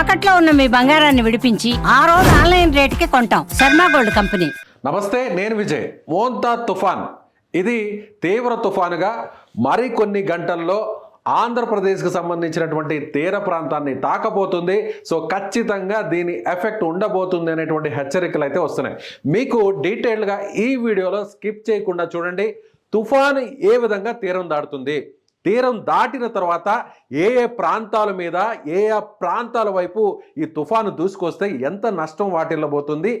తాకట్లో ఉన్న మీ బంగారాన్ని విడిపించి ఆ రోజు ఆన్లైన్ రేటుకి కొంటాం. Sharma gold company. నమస్తే నేను విజయ్. మోంతా తుఫాన్. ఇది తీవ్ర తుఫానుగా మరికొన్ని గంటల్లో ఆంధ్రప్రదేశ్కి సంబంధించినటువంటి తీర ప్రాంతాన్ని తాకబోతుంది సో ఖచ్చితంగా దీని ఎఫెక్ట్ ఉండబోతుంది అనేటువంటి హెచ్చరికలు అయితే వస్తున్నాయి. మీకు డీటెయిల్డ్గా ఈ వీడియోలో స్కిప్ చేయకుండా చూడండి. తుఫాను ఏ విధంగా తీరం దాటుతుంది? తీరం దాటిన తర్వాత ఏ ఏ ప్రాంతాల మీద ఏ ఏ ప్రాంతాల వైపు ఈ తుఫాను దూసుకొస్తే ఎంత నష్టం వాటిల్లబోతుంది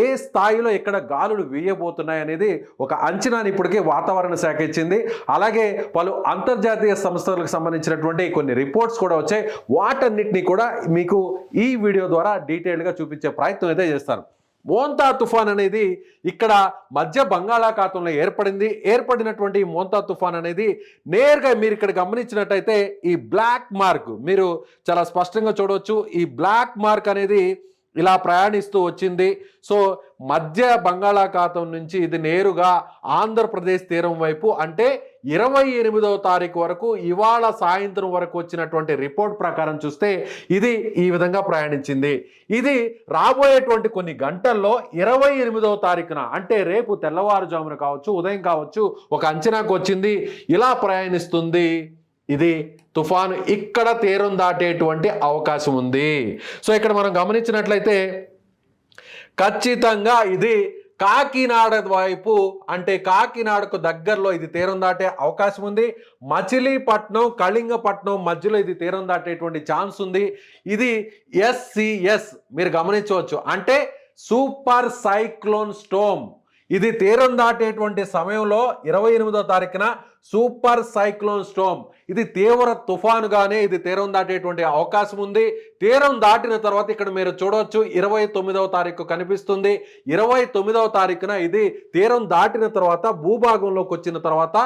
ఏ స్థాయిలో ఇక్కడ గాలులు వీయబోతున్నాయి అనేది ఒక అంచనాని ఇప్పటికే వాతావరణ శాఖ ఇచ్చింది. అలాగే పలు అంతర్జాతీయ సంస్థలకు సంబంధించినటువంటి కొన్ని రిపోర్ట్స్ కూడా వచ్చాయి. వాటన్నిటినీ కూడా మీకు ఈ వీడియో ద్వారా డీటెయిల్డ్గా చూపించే ప్రయత్నం అయితే చేస్తాను. మోంతా తుఫాన్ అనేది ఇక్కడ మధ్య బంగాళాఖాతంలో ఏర్పడింది. ఏర్పడినటువంటి ఈ మోంతా తుఫాన్ అనేది నేరుగా మీరు ఇక్కడ గమనించినట్టయితే ఈ బ్లాక్ మార్క్ మీరు చాలా స్పష్టంగా చూడవచ్చు. ఈ బ్లాక్ మార్క్ అనేది ఇలా ప్రయాణిస్తూ వచ్చింది. సో మధ్య బంగాళాఖాతం నుంచి ఇది నేరుగా ఆంధ్రప్రదేశ్ తీరం వైపు అంటే ఇరవై ఎనిమిదవ తారీఖు వరకు ఇవాళ సాయంత్రం వరకు వచ్చినటువంటి రిపోర్ట్ ప్రకారం చూస్తే ఇది ఈ విధంగా ప్రయాణించింది. ఇది రాబోయేటువంటి కొన్ని గంటల్లో ఇరవై ఎనిమిదవ తారీఖున అంటే రేపు తెల్లవారుజామున కావచ్చు ఉదయం కావచ్చు ఒక అంచనాకు వచ్చింది. ఇలా ప్రయాణిస్తుంది. ఇది తుఫాను ఇక్కడ తీరం దాటేటువంటి అవకాశం ఉంది. సో ఇక్కడ మనం గమనించినట్లయితే ఖచ్చితంగా ఇది కాకినాడ వైపు అంటే కాకినాడకు దగ్గరలో ఇది తీరం దాటే అవకాశం ఉంది. మచిలీపట్నం కళింగపట్నం మధ్యలో ఇది తీరం దాటేటువంటి ఛాన్స్ ఉంది. ఇది ఎస్సిఎస్ మీరు గమనించవచ్చు. అంటే సూపర్ సైక్లోన్ స్టోమ్. ఇది తీరం దాటేటువంటి సమయంలో ఇరవై ఎనిమిదో తారీఖున సూపర్ సైక్లోన్ స్టోమ్. ఇది తీవ్ర తుఫానుగానే ఇది తీరం దాటేటువంటి అవకాశం ఉంది. తీరం దాటిన తర్వాత ఇక్కడ మీరు చూడవచ్చు ఇరవై తొమ్మిదవ తారీఖు కనిపిస్తుంది. ఇరవై తొమ్మిదవ తారీఖున ఇది తీరం దాటిన తర్వాత భూభాగంలోకి వచ్చిన తర్వాత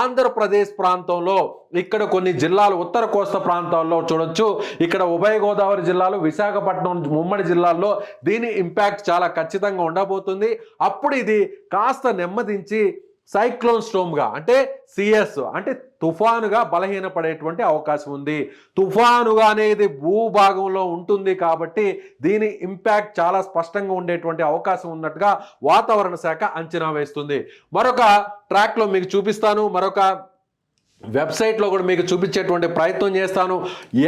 ఆంధ్రప్రదేశ్ ప్రాంతంలో ఇక్కడ కొన్ని జిల్లాలు ఉత్తర కోస్తా ప్రాంతాల్లో చూడొచ్చు. ఇక్కడ ఉభయ గోదావరి జిల్లాలు విశాఖపట్నం ఉమ్మడి జిల్లాల్లో దీని ఇంపాక్ట్ చాలా ఖచ్చితంగా ఉండబోతుంది. అప్పుడు ఇది కాస్త నెమ్మదించి సైక్లోన్ స్టోమ్గా అంటే సిఎస్ అంటే తుఫానుగా బలహీనపడేటువంటి అవకాశం ఉంది. తుఫానుగా అనేది భూభాగంలో ఉంటుంది కాబట్టి దీని ఇంపాక్ట్ చాలా స్పష్టంగా ఉండేటువంటి అవకాశం ఉన్నట్టుగా వాతావరణ శాఖ అంచనా వేస్తుంది. మరొక ట్రాక్లో మీకు చూపిస్తాను. మరొక వెబ్సైట్లో కూడా మీకు చూపించేటువంటి ప్రయత్నం చేస్తాను.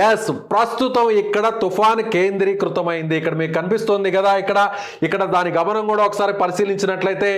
ఎస్ ప్రస్తుతం ఇక్కడ తుఫాన్ కేంద్రీకృతమైంది. ఇక్కడ మీకు కనిపిస్తుంది కదా ఇక్కడ. ఇక్కడ దాని గమనం కూడా ఒకసారి పరిశీలించినట్లయితే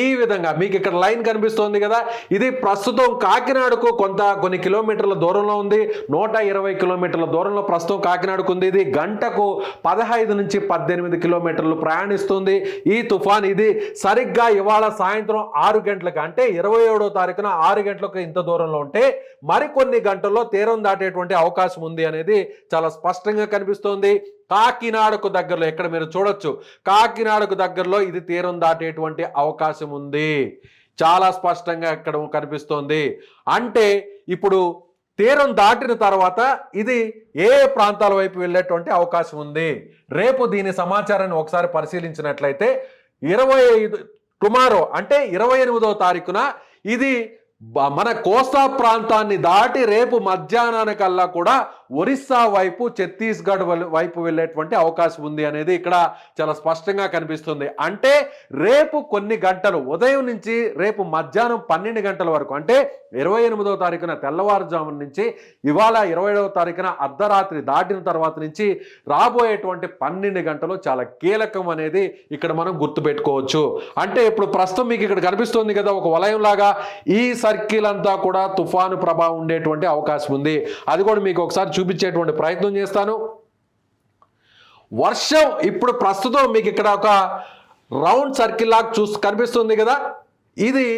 ఈ విధంగా మీకు ఇక్కడ లైన్ కనిపిస్తుంది కదా. ఇది ప్రస్తుతం కాకినాడకు కొంత కొన్ని కిలోమీటర్ల దూరంలో ఉంది. నూట ఇరవై కిలోమీటర్ల దూరంలో ప్రస్తుతం కాకినాడకు ఉంది. ఇది గంటకు పదహైదు నుంచి పద్దెనిమిది కిలోమీటర్లు ప్రయాణిస్తుంది. ఈ తుఫాన్ ఇది సరిగ్గా ఇవాళ సాయంత్రం ఆరు గంటలకు అంటే ఇరవై ఏడో తారీఖున ఆరు గంటలకు ఇంత దూరంలో ఉంటే మరికొన్ని గంటల్లో తీరం దాటేటువంటి అవకాశం ఉంది అనేది చాలా స్పష్టంగా కనిపిస్తోంది. కాకినాడకు దగ్గరలో ఇక్కడ మీరు చూడొచ్చు? కాకినాడకు దగ్గరలో ఇది తీరం దాటేటువంటి అవకాశం ఉంది. చాలా స్పష్టంగా ఇక్కడ కనిపిస్తోంది. అంటే ఇప్పుడు తీరం దాటిన తర్వాత ఇది ఏ ప్రాంతాల వైపు వెళ్ళేటువంటి అవకాశం ఉంది? రేపు దీని సమాచారాన్ని ఒకసారి పరిశీలించినట్లయితే ఇరవై ఐదు టుమారో అంటే ఇరవై ఎనిమిదో తారీఖున ఇది మన కోస్తా ప్రాంతాన్ని దాటి రేపు మధ్యాహ్నానికల్లా కూడా ఒరిస్సా వైపు ఛత్తీస్గఢ్ వల్- వైపు వెళ్ళేటువంటి అవకాశం ఉంది అనేది ఇక్కడ చాలా స్పష్టంగా కనిపిస్తుంది. అంటే రేపు కొన్ని గంటలు ఉదయం నుంచి రేపు మధ్యాహ్నం పన్నెండు గంటల వరకు అంటే ఇరవై ఎనిమిదవ తారీఖున తెల్లవారుజామున నుంచి ఇవాళ ఇరవై ఏడవ తారీఖున అర్ధరాత్రి దాటిన తర్వాత నుంచి రాబోయేటువంటి పన్నెండు గంటలు చాలా కీలకం అనేది ఇక్కడ మనం గుర్తుపెట్టుకోవచ్చు. అంటే ఇప్పుడు ప్రస్తుతం మీకు ఇక్కడ కనిపిస్తుంది కదా ఒక వలయం లాగా ఈ సర్కిల్ అంతా కూడా తుఫాను ప్రభావం ఉండేటువంటి అవకాశం ఉంది. అది కూడా మీకు ఒకసారి చూపించేటువంటి ప్రయత్నం చేస్తాను. వర్షం ఇప్పుడు ప్రస్తుతం మీకు ఇక్కడ ఒక రౌండ్ సర్కిల్ లాగా చూసి కనిపిస్తుంది కదా. ఇది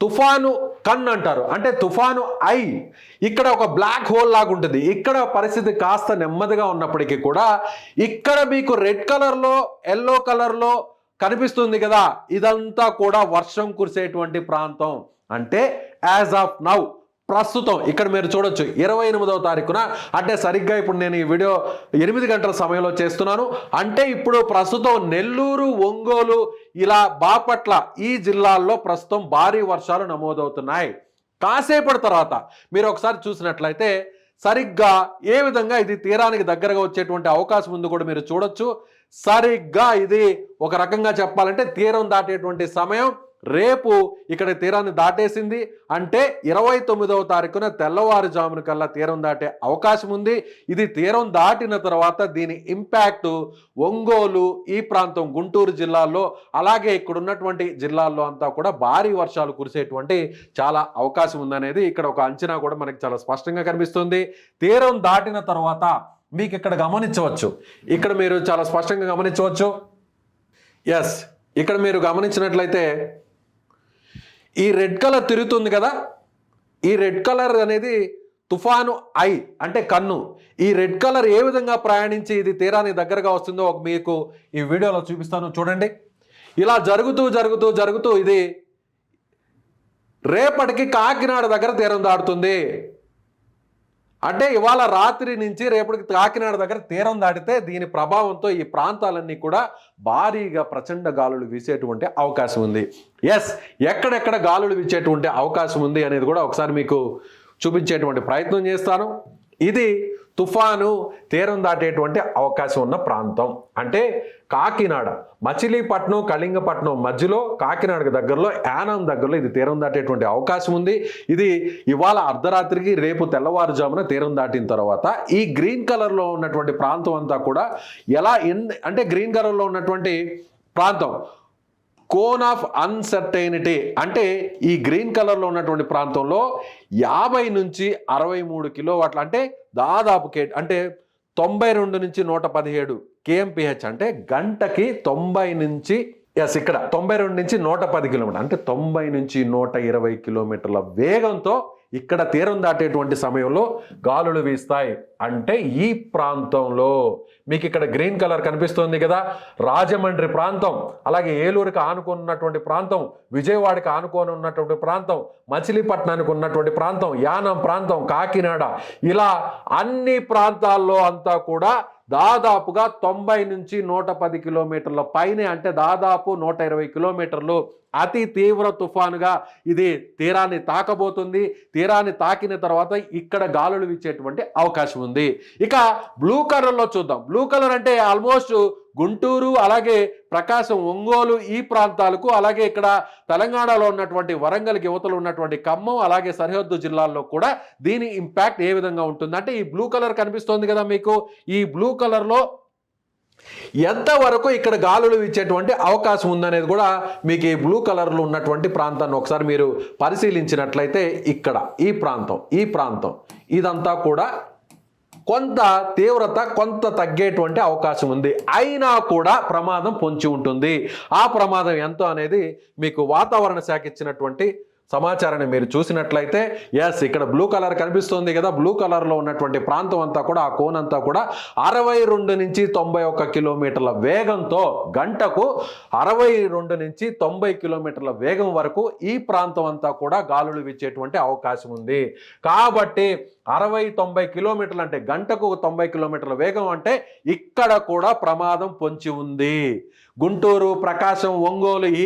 తుఫాను కన్ అంటారు. అంటే తుఫాను ఐ. ఇక్కడ ఒక బ్లాక్ హోల్ లాగా ఉంటుంది. ఇక్కడ పరిస్థితి కాస్త నెమ్మదిగా ఉన్నప్పటికీ కూడా ఇక్కడ మీకు రెడ్ కలర్లో ఎల్లో కలర్లో కనిపిస్తుంది కదా. ఇదంతా కూడా వర్షం కురిసేటువంటి ప్రాంతం. అంటే యాజ్ ఆఫ్ నౌ. ప్రస్తుతం ఇక్కడ మీరు చూడొచ్చు ఇరవై ఎనిమిదవ తారీఖున అంటే సరిగ్గా ఇప్పుడు నేను ఈ వీడియో ఎనిమిది గంటల సమయంలో చేస్తున్నాను. అంటే ఇప్పుడు ప్రస్తుతం నెల్లూరు ఒంగోలు ఇలా బాపట్ల ఈ జిల్లాల్లో ప్రస్తుతం భారీ వర్షాలు నమోదవుతున్నాయి. కాసేపటి తర్వాత మీరు ఒకసారి చూసినట్లయితే సరిగ్గా ఏ విధంగా ఇది తీరానికి దగ్గరగా వచ్చేటువంటి అవకాశం ఉంది కూడా మీరు చూడొచ్చు. సరిగ్గా ఇది ఒక రకంగా చెప్పాలంటే తీరం దాటేటువంటి సమయం. రేపు ఇక్కడ తీరాన్ని దాటేసింది. అంటే ఇరవై తొమ్మిదవ తారీఖున తెల్లవారుజామున కల్లా తీరం దాటే అవకాశం ఉంది. ఇది తీరం దాటిన తర్వాత దీని ఇంపాక్ట్ ఒంగోలు ఈ ప్రాంతం గుంటూరు జిల్లాల్లో అలాగే ఇక్కడ ఉన్నటువంటి జిల్లాల్లో అంతా కూడా భారీ వర్షాలు కురిసేటువంటి చాలా అవకాశం ఉందనేది ఇక్కడ ఒక అంచనా కూడా మనకి చాలా స్పష్టంగా కనిపిస్తుంది. తీరం దాటిన తర్వాత మీకు ఇక్కడ గమనించవచ్చు. ఇక్కడ మీరు చాలా స్పష్టంగా గమనించవచ్చు. ఎస్ ఇక్కడ మీరు గమనించినట్లయితే ఈ రెడ్ కలర్ తిరుగుతుంది కదా? ఈ రెడ్ కలర్ అనేది తుఫాను ఐ అంటే కన్ను. ఈ రెడ్ కలర్ ఏ విధంగా ప్రయాణించి ఇది తీరానికి దగ్గరగా వస్తుందో ఒక మీకు ఈ వీడియోలో చూపిస్తాను. చూడండి. ఇలా జరుగుతూ జరుగుతూ జరుగుతూ ఇది రేపటికి కాకినాడ దగ్గర తీరం దాటుతుంది. అంటే ఇవాళ రాత్రి నుంచి రేపటికి కాకినాడ దగ్గర తీరం దాటితే దీని ప్రభావంతో ఈ ప్రాంతాలన్నీ కూడా భారీగా ప్రచండ గాలులు వీసేటువంటి అవకాశం ఉంది. ఎస్ ఎక్కడెక్కడ గాలులు వీచేటువంటి అవకాశం ఉంది అనేది కూడా ఒకసారి మీకు చూపించేటువంటి ప్రయత్నం చేస్తాను. ఇది తుఫాను తీరం దాటేటువంటి అవకాశం ఉన్న ప్రాంతం. అంటే కాకినాడ మచిలీపట్నం కళింగపట్నం మధ్యలో కాకినాడకు దగ్గరలో యానం దగ్గరలో ఇది తీరం దాటేటువంటి అవకాశం ఉంది. ఇది ఇవాళ అర్ధరాత్రికి రేపు తెల్లవారుజామున తీరం దాటిన తర్వాత ఈ గ్రీన్ కలర్లో ఉన్నటువంటి ప్రాంతం అంతా కూడా ఎలా ఎన్ అంటే గ్రీన్ కలర్లో ఉన్నటువంటి ప్రాంతం కోన్ ఆఫ్ అన్సర్టైనిటీ అంటే ఈ గ్రీన్ కలర్లో ఉన్నటువంటి ప్రాంతంలో యాభై నుంచి అరవై మూడు కిలోవాట్ల అంటే దాదాపు కే అంటే తొంభై రెండు నుంచి నూట పదిహేడు కేఎంపీహెచ్ అంటే గంటకి తొంభై నుంచి ఎస్ ఇక్కడ తొంభై రెండు నుంచి నూట పది కిలోమీటర్ అంటే తొంభై నుంచి నూట ఇరవై కిలోమీటర్ల వేగంతో ఇక్కడ తీరం దాటేటువంటి సమయంలో గాలులు వీస్తాయి. అంటే ఈ ప్రాంతంలో మీకు ఇక్కడ గ్రీన్ కలర్ కనిపిస్తుంది కదా. రాజమండ్రి ప్రాంతం అలాగే ఏలూరుకి ఆనుకున్నటువంటి ప్రాంతం విజయవాడకి ఆనుకొని ఉన్నటువంటి ప్రాంతం మచిలీపట్నానికి ఉన్నటువంటి ప్రాంతం యానం ప్రాంతం కాకినాడ ఇలా అన్ని ప్రాంతాల్లో అంతా కూడా దాదాపుగా తొంభై నుంచి నూట పది కిలోమీటర్ల పైనే అంటే దాదాపు నూట ఇరవై కిలోమీటర్లు అతి తీవ్ర తుఫానుగా ఇది తీరాన్ని తాకబోతుంది. తీరాన్ని తాకిన తర్వాత ఇక్కడ గాలులు వీచేటువంటి అవకాశం ఉంది. ఇక బ్లూ కలర్లో చూద్దాం. బ్లూ కలర్ అంటే ఆల్మోస్ట్ గుంటూరు అలాగే ప్రకాశం ఒంగోలు ఈ ప్రాంతాలకు అలాగే ఇక్కడ తెలంగాణలో ఉన్నటువంటి వరంగల్కి యువతలు ఉన్నటువంటి ఖమ్మం అలాగే సరిహద్దు జిల్లాల్లో కూడా దీని ఇంపాక్ట్ ఏ విధంగా ఉంటుంది? అంటే ఈ బ్లూ కలర్ కనిపిస్తోంది కదా మీకు. ఈ బ్లూ కలర్లో ఎంతవరకు ఇక్కడ గాలులు ఇచ్చేటువంటి అవకాశం ఉందనేది కూడా మీకు ఈ బ్లూ కలర్లో ఉన్నటువంటి ప్రాంతాన్ని ఒకసారి మీరు పరిశీలించినట్లయితే ఇక్కడ ఈ ప్రాంతం ఈ ప్రాంతం ఇదంతా కూడా కొంత తీవ్రత కొంత తగ్గేటువంటి అవకాశం ఉంది. అయినా కూడా ప్రమాదం పొంచి ఉంటుంది. ఆ ప్రమాదం ఎంతో అనేది మీకు వాతావరణ శాఖ ఇచ్చినటువంటి సమాచారాన్ని మీరు చూసినట్లయితే ఎస్ ఇక్కడ బ్లూ కలర్ కనిపిస్తుంది కదా బ్లూ కలర్లో ఉన్నటువంటి ప్రాంతం అంతా కూడా ఆ కోన్ అంతా కూడా అరవై రెండు నుంచి తొంభై ఒక్క కిలోమీటర్ల వేగంతో గంటకు అరవై రెండు నుంచి తొంభై కిలోమీటర్ల వేగం వరకు ఈ ప్రాంతం అంతా కూడా గాలులు విచ్చేటువంటి అవకాశం ఉంది. కాబట్టి అరవై తొంభై కిలోమీటర్లు అంటే గంటకు తొంభై కిలోమీటర్ల వేగం అంటే ఇక్కడ కూడా ప్రమాదం పొంచి ఉంది. గుంటూరు ప్రకాశం ఒంగోలు ఈ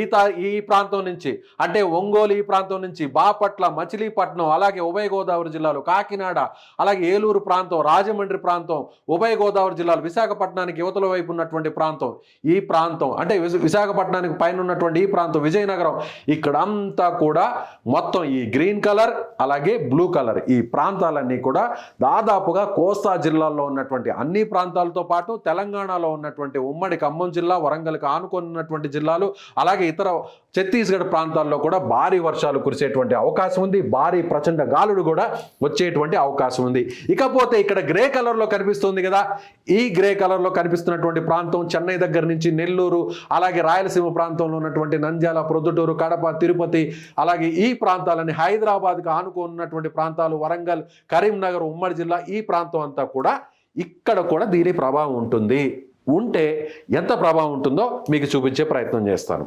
ఈ ప్రాంతం నుంచి అంటే ఒంగోలు ఈ ప్రాంతం నుంచి బాపట్ల మచిలీపట్నం అలాగే ఉభయ గోదావరి జిల్లాలు కాకినాడ అలాగే ఏలూరు ప్రాంతం రాజమండ్రి ప్రాంతం ఉభయ గోదావరి జిల్లాలు విశాఖపట్నానికి యువతల వైపు ఉన్నటువంటి ప్రాంతం ఈ ప్రాంతం అంటే విశాఖపట్నానికి పైన ఉన్నటువంటి ఈ ప్రాంతం విజయనగరం ఇక్కడంతా కూడా మొత్తం ఈ గ్రీన్ కలర్ అలాగే బ్లూ కలర్ ఈ ప్రాంతాలన్నీ కూడా దాదాపుగా కోస్తా జిల్లాల్లో ఉన్నటువంటి అన్ని ప్రాంతాలతో పాటు తెలంగాణలో ఉన్నటువంటి ఉమ్మడి ఖమ్మం జిల్లా వరంగల్కి ఆనుకొని ఉన్నటువంటి జిల్లాలు అలాగే ఇతర ఛత్తీస్గఢ్ ప్రాంతాల్లో కూడా భారీ వర్షాలు కురిసేటువంటి అవకాశం ఉంది. భారీ ప్రచండ గాలుడు కూడా వచ్చేటువంటి అవకాశం ఉంది. ఇకపోతే ఇక్కడ గ్రే కలర్లో కనిపిస్తుంది కదా. ఈ గ్రే కలర్లో కనిపిస్తున్నటువంటి ప్రాంతం చెన్నై దగ్గర నుంచి నెల్లూరు అలాగే రాయలసీమ ప్రాంతంలో ఉన్నటువంటి నంద్యాల ప్రొద్దుటూరు కడప తిరుపతి అలాగే ఈ ప్రాంతాలని హైదరాబాద్కు ఆనుకున్నటువంటి ప్రాంతాలు వరంగల్ కరీంనగర్ ఉమ్మడి జిల్లా ఈ ప్రాంతం అంతా కూడా ఇక్కడ కూడా దీని ప్రభావం ఉంటుంది. ఉంటే ఎంత ప్రభావం ఉంటుందో మీకు చూపించే ప్రయత్నం చేస్తాను.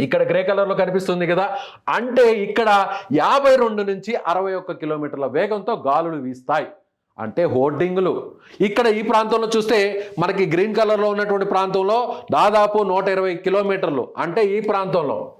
ఇక్కడ గ్రే కలర్లో కనిపిస్తుంది కదా. అంటే ఇక్కడ యాభై రెండు నుంచి అరవై ఒక్క కిలోమీటర్ల వేగంతో గాలులు వీస్తాయి. అంటే హోర్డింగులు. ఇక్కడ ఈ ప్రాంతంలో చూస్తే మనకి గ్రీన్ కలర్లో ఉన్నటువంటి ప్రాంతంలో దాదాపు నూట ఇరవై కిలోమీటర్లు. అంటే ఈ ప్రాంతంలో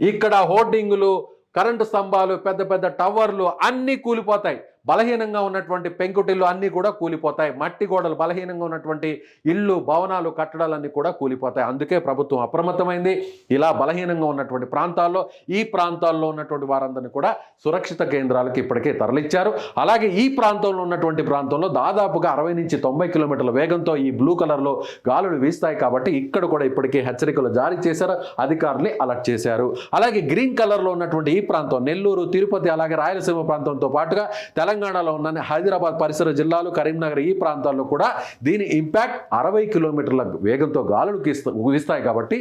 ఇక్కడ హోర్డింగులు కరెంటు స్తంభాలు పెద్ద పెద్ద టవర్లు అన్నీ కూలిపోతాయి. బలహీనంగా ఉన్నటువంటి పెంకుటిల్లు అన్నీ కూడా కూలిపోతాయి. మట్టి గోడలు బలహీనంగా ఉన్నటువంటి ఇళ్ళు భవనాలు కట్టడాలన్నీ కూడా కూలిపోతాయి. అందుకే ప్రభుత్వం అప్రమత్తమైంది. ఇలా బలహీనంగా ఉన్నటువంటి ప్రాంతాల్లో ఈ ప్రాంతాల్లో ఉన్నటువంటి వారందరినీ కూడా సురక్షిత కేంద్రాలకు ఇప్పటికే తరలిచ్చారు. అలాగే ఈ ప్రాంతంలో ఉన్నటువంటి ప్రాంతంలో దాదాపుగా అరవై నుంచి తొంభై కిలోమీటర్ల వేగంతో ఈ బ్లూ కలర్లో గాలులు వీస్తాయి కాబట్టి ఇక్కడ కూడా ఇప్పటికే హెచ్చరికలు జారీ చేశారు. అధికారుల్ని అలర్ట్ చేశారు. అలాగే గ్రీన్ కలర్లో ఉన్నటువంటి ఈ ప్రాంతం నెల్లూరు తిరుపతి అలాగే రాయలసీమ ప్రాంతంతో పాటుగా తెలంగాణ తెలంగాణలో ఉన్న హైదరాబాద్ పరిసర జిల్లాలు కరీంనగర్ ఈ ప్రాంతాల్లో కూడా దీని ఇంపాక్ట్ అరవై కిలోమీటర్ల వేగంతో గాలులు గీస్తా- వీస్తాయి కాబట్టి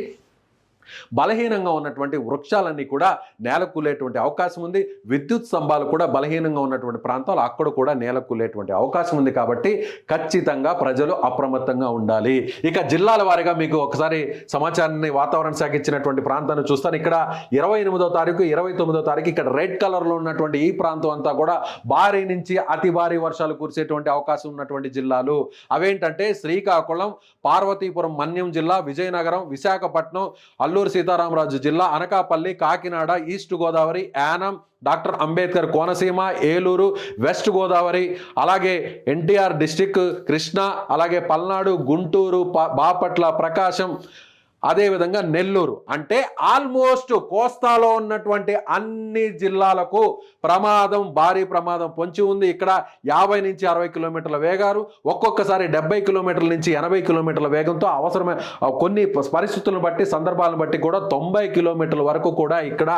బలహీనంగా ఉన్నటువంటి వృక్షాలన్నీ కూడా నేలకూలేటువంటి అవకాశం ఉంది. విద్యుత్ స్తంభాలు కూడా బలహీనంగా ఉన్నటువంటి ప్రాంతాలు అక్కడ కూడా నేలకూలేటువంటి అవకాశం ఉంది కాబట్టి ఖచ్చితంగా ప్రజలు అప్రమత్తంగా ఉండాలి. ఇక జిల్లాల వారీగా మీకు ఒకసారి సమాచారాన్ని వాతావరణ శాఖ ఇచ్చినటువంటి ప్రాంతాన్ని చూస్తాను. ఇక్కడ ఇరవై ఎనిమిదో తారీఖు ఇరవై తొమ్మిదో తారీఖు ఇక్కడ రెడ్ కలర్లో ఉన్నటువంటి ఈ ప్రాంతం అంతా కూడా భారీ నుంచి అతి భారీ వర్షాలు కురిసేటువంటి అవకాశం ఉన్నటువంటి జిల్లాలు. అవేంటంటే శ్రీకాకుళం పార్వతీపురం మన్యం జిల్లా విజయనగరం విశాఖపట్నం అల్లూరు సీతారామరాజు జిల్లా Anakapalli Kakinada east Godavari Yanam doctor Ambedkar Konaseema Eluru west Godavari అలాగే ఎన్టీఆర్ డిస్టిక్ కృష్ణా అలాగే పల్నాడు గుంటూరు బాపట్ల ప్రకాశం అదేవిధంగా నెల్లూరు అంటే ఆల్మోస్ట్ కోస్తాలో ఉన్నటువంటి అన్ని జిల్లాలకు ప్రమాదం భారీ ప్రమాదం పొంచి ఉంది. ఇక్కడ యాభై నుంచి అరవై కిలోమీటర్ల వేగారు. ఒక్కొక్కసారి డెబ్బై కిలోమీటర్ల నుంచి ఎనభై కిలోమీటర్ల వేగంతో అవసరమైన కొన్ని పరిస్థితులను బట్టి సందర్భాలను బట్టి కూడా తొంభై కిలోమీటర్ల వరకు కూడా ఇక్కడ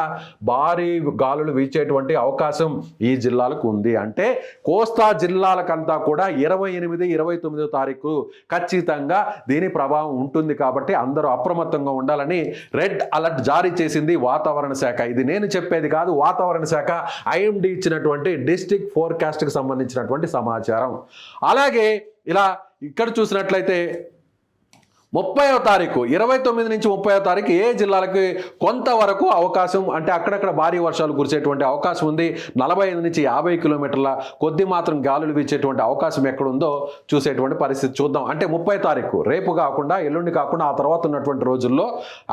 భారీ గాలులు వీచేటువంటి అవకాశం ఈ జిల్లాలకు ఉంది. అంటే కోస్తా జిల్లాలకంతా కూడా ఇరవై ఎనిమిది ఇరవై తొమ్మిదో తారీఖు ఖచ్చితంగా దీని ప్రభావం ఉంటుంది కాబట్టి అందరూ అప్రమత్తంగా ఉండాలని రెడ్ అలర్ట్ జారీ చేసింది వాతావరణ శాఖ. ఇది నేను చెప్పేది కాదు వాతావరణ శాఖ ఐఎండి ఇచ్చినటువంటి డిస్టిక్ ఫోర్కాస్ట్కి సంబంధించినటువంటి సమాచారం. అలాగే ఇలా ఇక్కడ చూసినట్లయితే ముప్పైవ తారీఖు ఇరవై తొమ్మిది నుంచి ముప్పైవ తారీఖు ఏ జిల్లాలకి కొంతవరకు అవకాశం అంటే అక్కడక్కడ భారీ వర్షాలు కురిసేటువంటి అవకాశం ఉంది. నలభై ఐదు నుంచి యాభై కిలోమీటర్ల కొద్ది మాత్రం గాలులు వీచేటువంటి అవకాశం ఎక్కడుందో చూసేటువంటి పరిస్థితి చూద్దాం. అంటే ముప్పై తారీఖు రేపు కాకుండా ఎల్లుండి కాకుండా ఆ తర్వాత ఉన్నటువంటి రోజుల్లో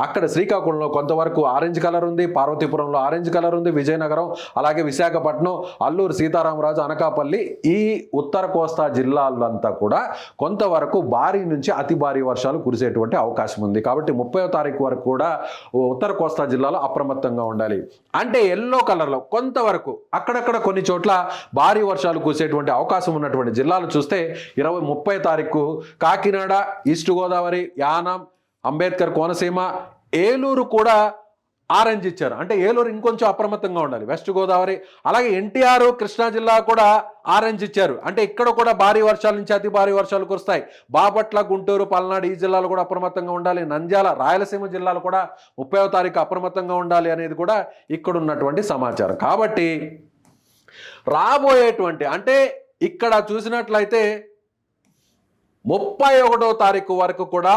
అక్కడ శ్రీకాకుళంలో కొంతవరకు ఆరెంజ్ కలర్ ఉంది పార్వతీపురంలో ఆరెంజ్ కలర్ ఉంది విజయనగరం అలాగే విశాఖపట్నం అల్లూరు సీతారామరాజు అనకాపల్లి ఈ ఉత్తర కోస్తా జిల్లాలంతా కూడా కొంతవరకు భారీ నుంచి అతి భారీ వర్షాలు కురిసేటువంటి అవకాశం ఉంది. కాబట్టి ముప్పై తారీఖు వరకు కూడా ఉత్తర కోస్తా జిల్లాలో అప్రమత్తంగా ఉండాలి. అంటే ఎల్లో కలర్లో కొంతవరకు అక్కడక్కడ కొన్ని చోట్ల భారీ వర్షాలు కురిసేటువంటి అవకాశం ఉన్నటువంటి జిల్లాలు చూస్తే ఇరవై ముప్పై తారీఖు కాకినాడ ఈస్ట్ గోదావరి యానం అంబేద్కర్ కోనసీమ ఏలూరు కూడా ఆరెంజ్ ఇచ్చారు. అంటే ఏలూరు ఇంకొంచెం అప్రమత్తంగా ఉండాలి. వెస్ట్ గోదావరి అలాగే ఎన్టీఆర్ కృష్ణా జిల్లా కూడా ఆరెంజ్ ఇచ్చారు. అంటే ఇక్కడ కూడా భారీ వర్షాల నుంచి అతి భారీ వర్షాలు కురుస్తాయి బాపట్ల గుంటూరు పల్నాడు ఈ జిల్లాలు కూడా అప్రమత్తంగా ఉండాలి. నంద్యాల రాయలసీమ జిల్లాలు కూడా ముప్పైవ తారీఖు అప్రమత్తంగా ఉండాలి అనేది కూడా ఇక్కడ ఉన్నటువంటి సమాచారం. కాబట్టి రాబోయేటువంటి అంటే ఇక్కడ చూసినట్లయితే ముప్పై ఒకటో తారీఖు వరకు కూడా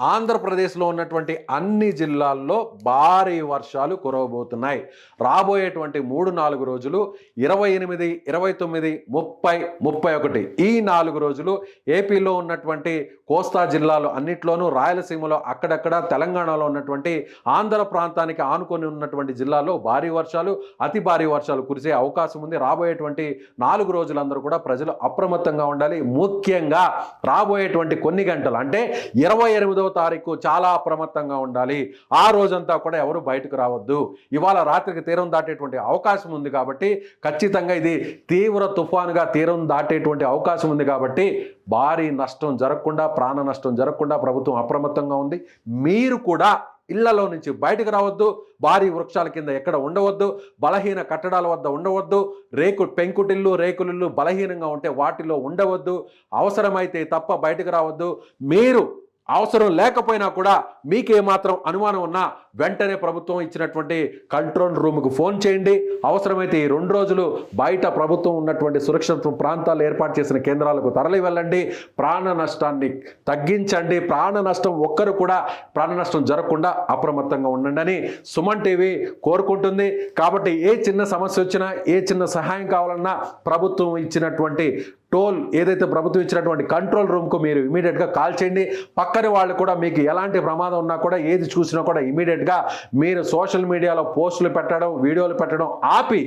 ఆంధ్రప్రదేశ్లో ఉన్నటువంటి అన్ని జిల్లాల్లో భారీ వర్షాలు కురవబోతున్నాయి. రాబోయేటువంటి మూడు నాలుగు రోజులు ఇరవై ఎనిమిది ఇరవై తొమ్మిది ముప్పై ముప్పై ఒకటి. ఈ నాలుగు రోజులు ఏపీలో ఉన్నటువంటి కోస్తా జిల్లాలు అన్నిట్లోనూ రాయలసీమలో అక్కడక్కడ తెలంగాణలో ఉన్నటువంటి ఆంధ్ర ప్రాంతానికి ఆనుకొని ఉన్నటువంటి జిల్లాల్లో భారీ వర్షాలు అతి భారీ వర్షాలు కురిసే అవకాశం ఉంది. రాబోయేటువంటి నాలుగు రోజులందరూ కూడా ప్రజలు అప్రమత్తంగా ఉండాలి. ముఖ్యంగా రాబోయేటువంటి కొన్ని గంటలు అంటే ఇరవై ఎనిమిదవ తారీఖు చాలా అప్రమత్తంగా ఉండాలి. ఆ రోజంతా కూడా ఎవరు బయటకు రావద్దు. ఇవాళ రాత్రికి తీరం దాటేటువంటి అవకాశం ఉంది కాబట్టి ఖచ్చితంగా ఇది తీవ్ర తుఫానుగా తీరం దాటేటువంటి అవకాశం ఉంది కాబట్టి భారీ నష్టం జరగకుండా ప్రాణ నష్టం జరగకుండా ప్రభుత్వం అప్రమత్తంగా ఉంది. మీరు కూడా ఇళ్ళలో నుంచి బయటకు రావద్దు. భారీ వృక్షాల కింద ఎక్కడ ఉండవద్దు. బలహీన కట్టడాల వద్ద ఉండవద్దు. రేకు పెంకుటిల్లు రేకులిల్లు బలహీనంగా ఉంటే వాటిలో ఉండవద్దు. అవసరమైతే తప్ప బయటకు రావద్దు. మీరు అవసరం లేకపోయినా కూడా మీకేమాత్రం అనుమానం ఉన్నా వెంటనే ప్రభుత్వం ఇచ్చినటువంటి కంట్రోల్ రూమ్కు ఫోన్ చేయండి. అవసరమైతే ఈ రెండు రోజులు బయట ప్రభుత్వం ఉన్నటువంటి సురక్షిత ప్రాంతాలు ఏర్పాటు చేసిన కేంద్రాలకు తరలి వెళ్ళండి. ప్రాణ నష్టాన్ని తగ్గించండి. ప్రాణ నష్టం ఒక్కరు కూడా ప్రాణ నష్టం జరగకుండా అప్రమత్తంగా ఉండండి అని సుమన్ టీవీ కోరుకుంటుంది. కాబట్టి ఏ చిన్న సమస్య వచ్చినా ఏ చిన్న సహాయం కావాలన్నా ప్రభుత్వం ఇచ్చినటువంటి టోల్ ఏదైతే ప్రభుత్వం ఇచ్చినటువంటి కంట్రోల్ రూమ్కు మీరు ఇమీడియట్గా కాల్ చేయండి. పక్కన వాళ్ళు కూడా మీకు ఎలాంటి ప్రమాదం ఉన్నా కూడా ఏది చూసినా కూడా ఇమీడియట్గా మీరు సోషల్ మీడియాలో పోస్టులు పెట్టడం వీడియోలు పెట్టడం ఆపి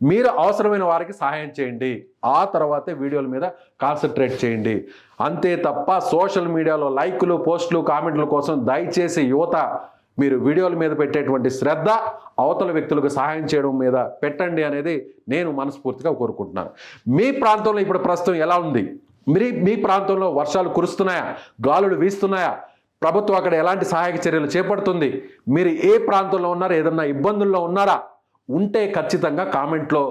మీరు అవసరమైన వారికి సహాయం చేయండి. ఆ తర్వాతే వీడియోల మీద కాన్సన్ట్రేట్ చేయండి. అంతే తప్ప సోషల్ మీడియాలో లైకులు పోస్టులు కామెంట్ల కోసం దయచేసి యువత మీరు వీడియోల మీద పెట్టేటువంటి శ్రద్ధ అవతల వ్యక్తులకు సహాయం చేయడం మీద పెట్టండి అనేది నేను మనస్ఫూర్తిగా కోరుకుంటున్నాను. మీ ప్రాంతంలో ఇప్పుడు ప్రస్తుతం ఎలా ఉంది? మీ మీ ప్రాంతంలో వర్షాలు కురుస్తున్నాయా? గాలులు వీస్తున్నాయా? ప్రభుత్వం అక్కడ ఎలాంటి సహాయక చర్యలు చేపడుతుంది? మీరు ఏ ప్రాంతంలో ఉన్నారా? ఏదన్నా ఇబ్బందుల్లో ఉన్నారా? ఉంటే ఖచ్చితంగా కామెంట్లో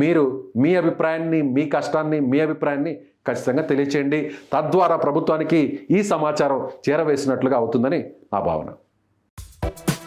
మీరు మీ అభిప్రాయాన్ని మీ కష్టాన్ని మీ అభిప్రాయాన్ని ఖచ్చితంగా తెలియచేయండి. తద్వారా ప్రభుత్వానికి ఈ సమాచారం చేరవేసినట్లుగా అవుతుందని నా భావన. you